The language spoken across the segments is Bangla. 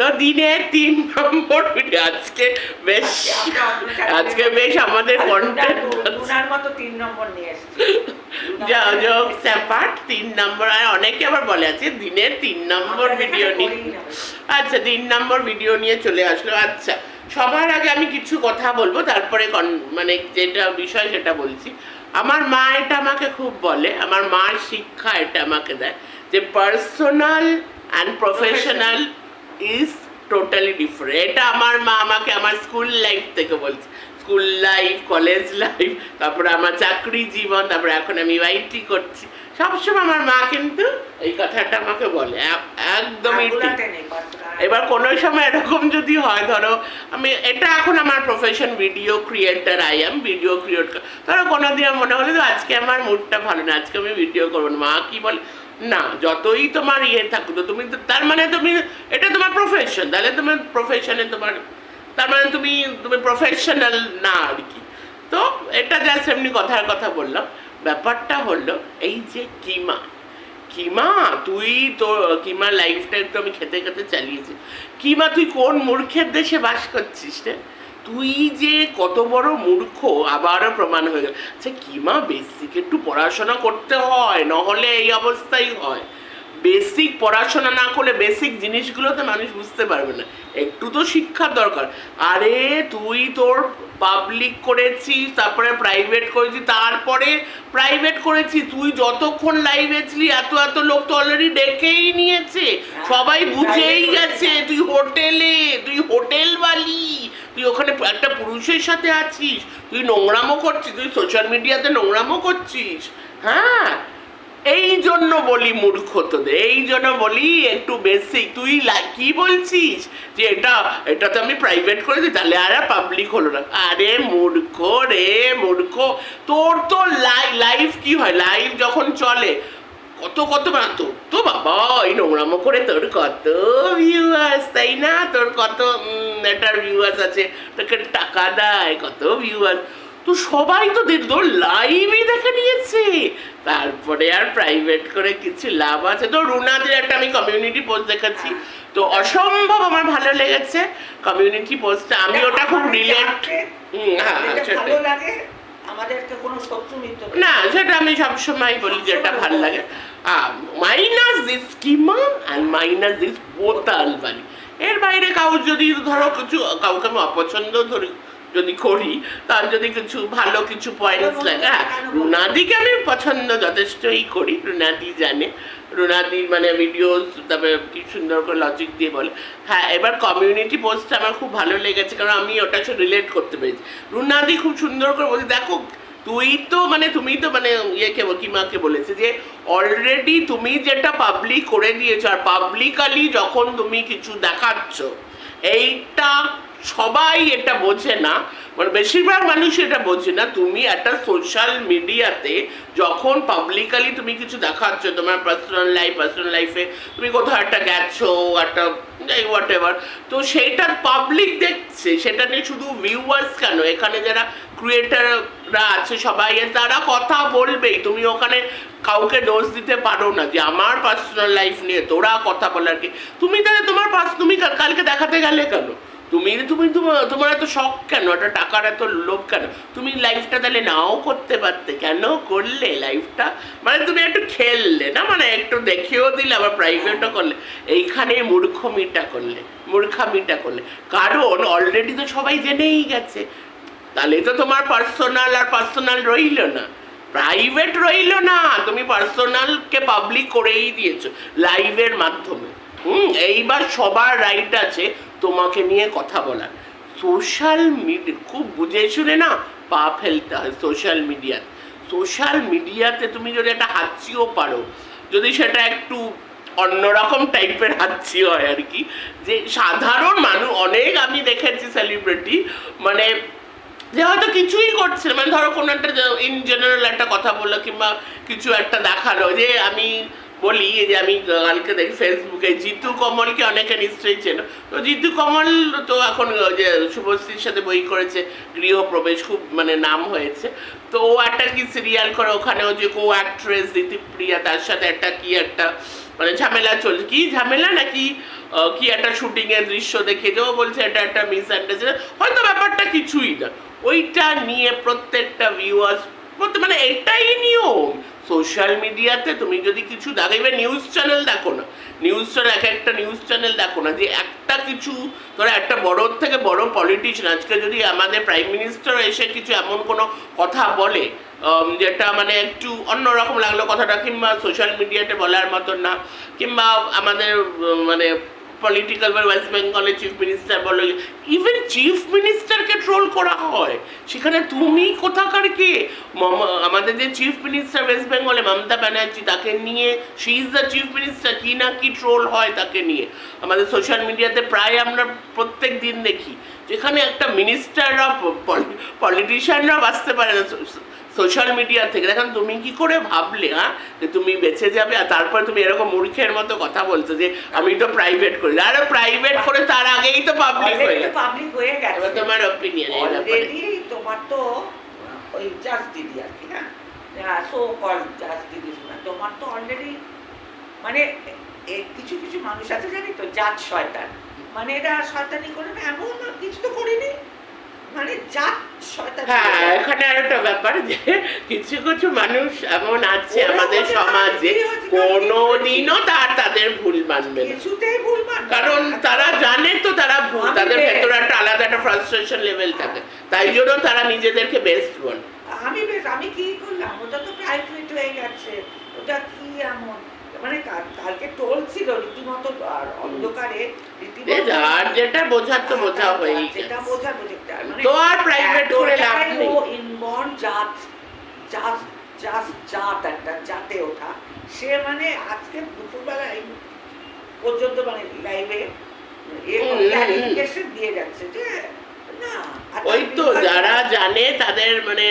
তো দিনের তিন নম্বর আজকে বেশ আজকে বেশ আমাদের কন্টেন্ট মতো তিন নম্বর নিয়ে এসেছি। যোগ স্যাপার্ট তিন নম্বর আর অনেকে আবার বলে আছে দিনের তিন নম্বর ভিডিও নিয়ে। আচ্ছা তিন নম্বর ভিডিও নিয়ে চলে আসলো। আচ্ছা সবার আগে আমি কিছু কথা বলব তারপরে মানে যেটা বিষয় সেটা বলছি। আমার মা এটা আমাকে খুব বলে আমার মার শিক্ষা এটা আমাকে দেয় যে personal and professional is totally different এটা আমার মা আমাকে আমার স্কুল লাইফ থেকে বলছে। স্কুল লাইফ কলেজ লাইফ তারপরে আমার চাকরি জীবন তারপরে এখন আমি ওয়াইটি করছি। সবসময় আমার মা কিন্তু এই কথাটা আমাকে বলে। এক- একদমই। এবার কোনো সময় এরকম যদি হয় ধরো আমি এটা এখন আমার profession video creator I am video create ধরো কোনো দিন আমার মনে হলো আজকে আমার মুডটা ভালো না আজকে আমি ভিডিও করব না। মা কি বলে? না, যতই তোমার ইয়ে থাকুক তুমি তার মানে তুমি, এটা তোমার প্রফেশন তাহলে তোমার প্রফেশনে তোমার, তার মানে তুমি তুমি প্রফেশনাল না আর কি। তো এটা জাস্ট এমনি কথার কথা বললাম। ব্যাপারটা হলো, এই যে কিমা কিমা, তুই তো, কিমা লাইফটা একটু আমি খেতে খেতে চালিয়েছি। কিমা, তুই কোন মূর্খের দেশে বাস করছিস রে? তুই যে কত বড় মূর্খ আবারও প্রমাণ হয়ে গেল। আচ্ছা কিমা বেসিক একটু পড়াশোনা করতে হয় নহলে এই অবস্থাই হয়। বেসিক পড়াশোনা না করলে বেসিক জিনিসগুলো তো মানুষ বুঝতে পারবে না। একটু তো শিক্ষার দরকার। আরে তুই তোর পাবলিক করেছিস তারপরে প্রাইভেট করেছিস তারপরে প্রাইভেট করেছি তুই যতক্ষণ লাইভে ছিলি এত এত লোক তো অলরেডি ডেকেই নিয়েছে। সবাই বুঝেই গেছে তুই হোটেলে তুই হোটেল বালি। তুই ওখানে একটা পুরুষের সাথে আছিস, তুই নোংরামো করছিস, তুই সোশ্যাল মিডিয়াতে নোংরামো করছিস হ্যাঁ? এই জন্য বলি মূর্খ তোদের এই জন্য বলি একটু বেশি, তুই কি বলছিস? যে এটা এটা তো আমি প্রাইভেট করে দিই, তাহলে আর পাবলিক হলো না। আরে মূর্খ রে, মূর্খ। তোর তো লাইভ কি হয়? লাইভ যখন চলে কত কত মানে তোর তো বাবা এই নোংরামো করে তোর কত ভিউয়ার্স তাই না? তোর কত এটার ভিউয়ার্স আছে তোকে টাকা দেয় কত ভিউয়ার্স তো সবাই তো দেখ তোর লাইভই দেখে নিয়েছে। তারপরে আর প্রাইভেট করে কিছু লাভ আছে। তো রুনাদের একটা আমি কমিউনিটি পোস্ট দেখেছি। তো অসম্ভব আমার ভালো লেগেছে কমিউনিটি পোস্টটা আমি ওটা খুব রিলেট হ্যাঁ ভালো লাগে। আমাদেরকে কোনো শত্রু মিত্র না সেটা আমি সবসময় বলি যেটা ভালো লাগে। মাইনাস দিস স্কিমা অ্যান্ড মাইনাস দিস বোতাল বালি এর বাইরে কাউ যদি ধরো কিছু কাউকে আমি অপছন্দ ধরি যদি করি তার যদি কিছু ভালো কিছু পয়েন্টস লাগে হ্যাঁ রুনাদিকে আমি পছন্দ যথেষ্টই করি রুনাদি জানে। রুনাদির মানে ভিডিওস তারপরে কি সুন্দর করে লজিক দিয়ে বলে। হ্যাঁ এবার কমিউনিটি পোস্টটা আমার খুব ভালো লেগেছে কারণ আমি ওটা সাথে রিলেট করতে পেরেছি। রুনাদি খুব সুন্দর করে বলছে দেখো তুই তো মানে তুমি তো মানে ইয়েকে কিমাকে বলেছে যে অলরেডি তুমি যেটা পাবলিক করে দিয়েছ আর পাবলিকালি যখন তুমি কিছু দেখাচ্ছ, এইটা সবাই এটা বোঝে না। মানে বেশিরভাগ মানুষ এটা বোঝে না, তুমি একটা সোশ্যাল মিডিয়াতে যখন পাবলিকালি তুমি কিছু দেখাচ্ছ, তোমার পার্সোনাল লাইফ পার্সোনাল লাইফে তুমি কোথাও একটা গেছো, একটা যাই হোয়াট এভার তো সেইটা পাবলিক দেখছে, সেটা নিয়ে শুধু ভিউয়ার্স কেন? এখানে যারা ক্রিয়েটাররা আছে সবাই তারা কথা বলবেই। তুমি ওখানে কাউকে দোষ দিতে পারো না যে, আমার পার্সোনাল লাইফ নিয়ে তোরা কথা বলার কি? তুমি তাহলে তোমার পাস তুমি কালকে দেখাতে গেলে কেন? তুমি তুমি তোমার এত শখ কেন? একটা টাকার এত লোভ কেন? তুমি লাইফটা তাহলে নাও করতে পারতে। কেন করলে লাইফটা মানে তুমি একটু খেললে না? মানে একটু দেখেও দিলে, আবার প্রাইভেটও করলে। এইখানে মূর্খমিটা করলে, মূর্খামিটা করলে। কারণ অলরেডি তো সবাই জেনেই গেছে। তাহলে তো তোমার পার্সোনাল আর পার্সোনাল রইল না। প্রাইভেট রইল না, তুমি পার্সোনালকে পাবলিক করেই দিয়েছ লাইভের মাধ্যমে। হুম, এইবার সবার রাইট আছে তোমাকে নিয়ে কথা বলার। সোশ্যাল মিডিয়া খুব বুঝে শুনে না পা ফেলতে হয় সোশ্যাল মিডিয়াতে সোশ্যাল মিডিয়াতে তুমি যদি একটা হাঁচিও পারো, যদি সেটা একটু অন্যরকম টাইপের হাঁচি হয় আর কি। যে সাধারণ মানুষ অনেক আমি দেখেছি সেলিব্রিটি মানে যে হয়তো কিছুই করছে মানে ধরো কোনো একটা ইন জেনারেল একটা কথা বলল কিংবা কিছু একটা দেখাল যে আমি বলি যে আমি কালকে দেখি ফেসবুকে জিতু কমলকে অনেকে নিশ্চয়ই চেনো। তো জিতু কমল তো এখন যে শুভশ্রীর সাথে বই করেছে, গৃহপ্রবেশ, খুব মানে নাম হয়েছে। তো ও একটা কি সিরিয়াল করে ওখানে ও যে কো অ্যাক্ট্রেস দিতিপ্রিয়া, তার সাথে একটা কি একটা মানে ঝামেলা চলছে। কি ঝামেলা নাকি কি একটা শুটিং এর দৃশ্য দেখে যে ও বলছে এটা একটা মিস হয়তো ব্যাপারটা ওইটা নিয়ে প্রত্যেকটা ভিউয়ার্স মানে এটাই নিয়ম। সোশ্যাল মিডিয়াতে তুমি যদি কিছু দেখো এবার নিউজ চ্যানেল দেখো না নিউজ চ্যানেল এক একটা নিউজ চ্যানেল দেখো না, যে একটা কিছু, ধরো একটা বড় থেকে বড় পলিটিশিয়ান আজকে যদি আমাদের প্রাইম মিনিস্টার এসে কিছু এমন কোনো কথা বলে যেটা মানে একটু অন্যরকম লাগল কথাটা, কিংবা সোশ্যাল মিডিয়াতে বলার মতন না, কিংবা আমাদের মানে পলিটিক্যাল বা ওয়েস্ট বেঙ্গলের চিফ মিনিস্টার বলো ইভেন চিফ মিনিস্টারকে ট্রোল করা হয়। সেখানে তুমি কোথাকার কে? আমাদের যে চিফ মিনিস্টার ওয়েস্ট বেঙ্গলে মমতা ব্যানার্জি, তাকে নিয়ে she is the chief minister কি না কি ট্রোল হয় তাকে নিয়ে। আমাদের সোশ্যাল মিডিয়াতে প্রায় আমরা প্রত্যেক দিন দেখি, যেখানে একটা মিনিস্টাররা পলিটিশিয়ানরা বাঁচতে পারে না। সোশ্যাল মিডিয়া থেকে। দেখেন তুমি কি করে ভাবলে হ্যাঁ যে তুমি বেঁচে যাবে আর তারপরে তুমি এরকম মূর্খের মতো কথা বলছো যে আমি তো প্রাইভেট করি। আরে প্রাইভেট করে তার আগেই তো পাবলিক হয়ে গেছে। পাবলিক হয়ে গেছে। তোমার অপিনিয়ন অলরেডি তোমার তো ওই দিদি আর কি হ্যাঁ সো কল দিদি তোমার তো অলরেডি মানে কিছু কিছু মানুষ আছে জানি তো জাত শয়তান। মানে এরা শয়তানি করে না এমন কিছু তো করিনি। মানে জাত হ্যাঁ এখানে আর ব্যাপার যে কিছু কিছু মানুষ এমন আছে আমাদের সমাজে কোনোদিনও তার তাদের ভুল মানবে কিছুতেই ভুল কারণ তারা জানে তো তারা ভুল তাদের ভেতরে একটা আলাদা একটা ফ্রাস্ট্রেশন লেভেল থাকে। তাই জন্য তারা নিজেদেরকে বেস্ট বলে। আমি বেশ আমি কি করলাম? ওটা তো প্রাইভেট হয়ে গেছে। ওটা কি এমন? মানে কালকে টোল ছিল রীতিমতো আর অন্ধকারে যে যেটা বোঝার তো বোঝা হয়েই যেটা গেছে। বোঝা বোঝা মানে তো আর private করে লাভ নেই। ও inborn জাত জাত জাত জাত একটা জাতে ওঠা সে মানে আজকে দুপুরবেলা পর্যন্ত মানে লাইভে দিয়ে যাচ্ছে যে না ওই তো যারা জানে তাদের মানে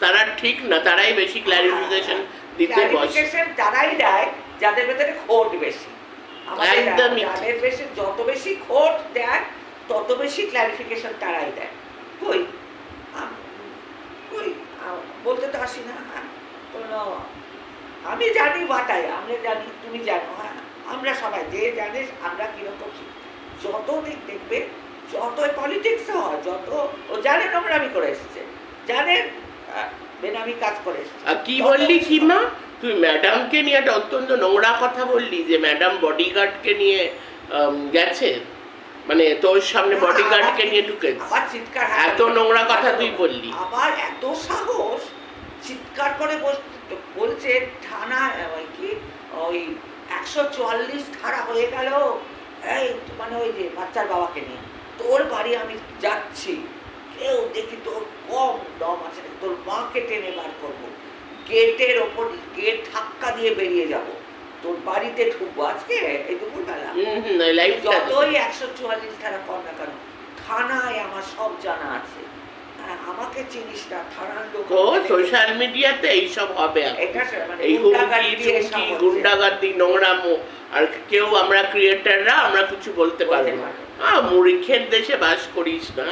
তারা ঠিক না তারাই বেশি ক্লারিফিকেশন দিতে বসে ক্লারিফিকেশন তারাই দেয় যাদের ভেতরে খোট বেশি। যাদের বেশি যত বেশি খোট দেয় তত বেশি ক্লারিফিকেশন তারাই দেয়। কই? কই? বলতে তো আসি না হ্যাঁ, কোনো আমি জানি বাটাই আমরা জানি তুমি জানো হ্যাঁ? আমরা সবাই যে জানিস আমরা কীরকম যত দিক দেখবে যত পলিটিক্স হয় যত ও জানে নোংরামি করে এসছে। জানে বেনামি কাজ করে এসছে। কি বললি কি মা? তুই ম্যাডামকে নিয়ে একটা অত্যন্ত নোংরা কথা বললি যে ম্যাডাম বডিগার্ডকে নিয়ে গেছে। মানে তোর সামনে বডিগার্ডকে নিয়ে আবার চিৎকার এত নোংরা কথা তুই বললি। আবার এত সাহস চিৎকার করে বলছে থানা ওই কি ওই একশো চুয়াল্লিশ ধারা হয়ে গেল। এই মানে ওই যে বাচ্চার বাবাকে নিয়ে। তোর বাড়ি আমি যাচ্ছি। কেউ দেখি তোর কম দম আছে তোর মাকে টেনে বার করব। গেটের ওপর গেট ধাক্কা দিয়ে বেরিয়ে যাব। তোর বাড়িতে ঢুকবো আজকে? এই দুপুরবেলা? যতই একশো চুয়াল্লিশ ধারা কর না কেন থানায় আমার সব জানা আছে। আমাকে চিনিস না থানার লোক সোশ্যাল মিডিয়াতে এইসব হবে এটা মানে এই। গুন্ডাগার্দি নোংরামো আর কেউ আমরা ক্রিয়েটাররা আমরা কিছু বলতে পারব না। মূর্খের দেশে বাস করিস না।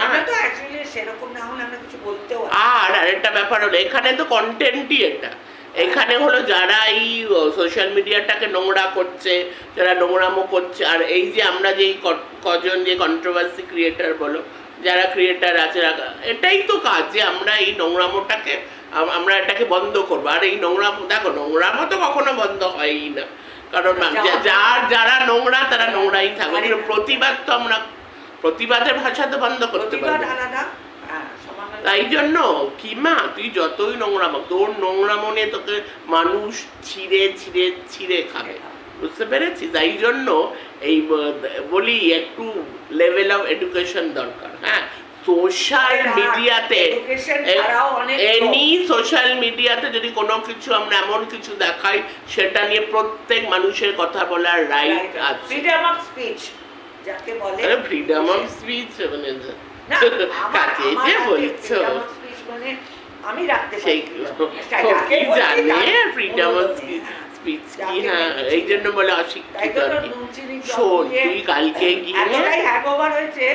আর আরেকটা ব্যাপার হলো এখানে তো কন্টেন্টই এটা। এখানে হলো যারা এই সোশ্যাল মিডিয়াটাকে নোংরা করছে যারা নোংরামো করছে আর এই যে আমরা যে এই ক- কজন যে কন্ট্রোভার্সি ক্রিয়েটার বলো যারা ক্রিয়েটার আছে এটাই তো কাজ যে আমরা এই নোংরামোটাকে আম- আমরা এটাকে বন্ধ করব। আর এই নোংরামো দেখো নোংরামো তো কখনো বন্ধ হয়ই না। কারণ যার যারা নোংরা তারা নোংরাই থাকবে মানে- প্রতিবাদ তো আমরা প্রতিবাদের ভাষা তো বন্ধ করতে পারব। হ্যাঁ তাই জন্য কি মা তুই যতই নোংরামো তোর নোংরামো নিয়ে তোকে মানুষ ছিঁড়ে ছিঁড়ে ছিঁড়ে খাবে। বুঝতে পেরেছি? তাই জন্য এই বলি একটু লেভেল অফ এডুকেশন দরকার হ্যাঁ? সোশ্যাল মিডিয়াতে এনি সোশ্যাল মিডিয়াতে যদি কোনো কিছু আমরা এমন কিছু দেখাই সেটা নিয়ে প্রত্যেক মানুষের কথা বলার রাইট আছে। ফ্রিডম অফ স্পিচ যাকে বলে আরে ফ্রিডম অফ স্পিচ মানে কাকে যে বলছো? মানে আমি রাখতে সেই কি জানে? Freedom of. স্পিচ কি? হ্যাঁ এই জন্য বলে অশিক্ষিত আর কি। শোন তুই কালকে গিয়ে হ্যাংওভার হয়েছে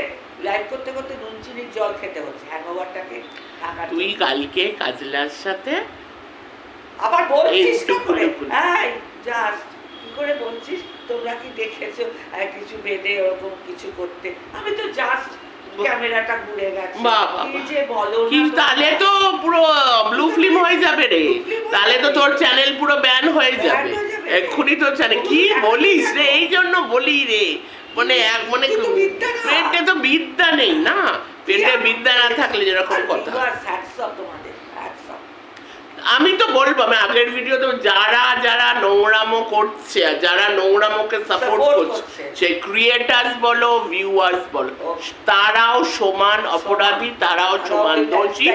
লাইভ করতে করতে নুন চিনির জল খেতে হচ্ছে। হ্যাংওভারটাকে তুই কালকে কাজলার সাথে আবার বলছিস করে? জাস্ট কি করে বলছিস? তোমরা কি দেখেছ? কিছু ওরকম কিছু করতে। আমি তো জাস্ট ক্যামেরাটা ঘুরে গেছে। বাবা। কি যে বলো কি তাহলে তো পুরো ব্লু ফিল্ম হয়ে যাবে রে। তাহলে তো তোর চ্যানেল পুরো ব্যান হয়ে যাবে। এক্ষুনি তোর চ্যানেল কি বলিস রে? এই জন্য বলি রে। মানে এক মানে। পেটে তো বিদ্যা নেই না পেটে বিদ্যা না থাকলে যেরকম কথা। আমি তো বলব আমি আগের ভিডিওতে যারা যারা নোংরামো করছে আর যারা নোংরামোকে সাপোর্ট করছে। সেই ক্রিয়েটার্স বলো ভিউয়ার্স বলো তারাও সমান অপরাধী তারাও সমান দোষী।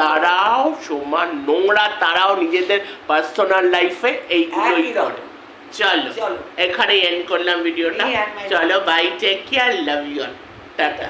তারাও সমান নোংরা তারাও নিজেদের পার্সোনাল লাইফে এইগুলোই করে। চলো। এখানে এন্ড করলাম ভিডিওটা চলো bye take care love you tata.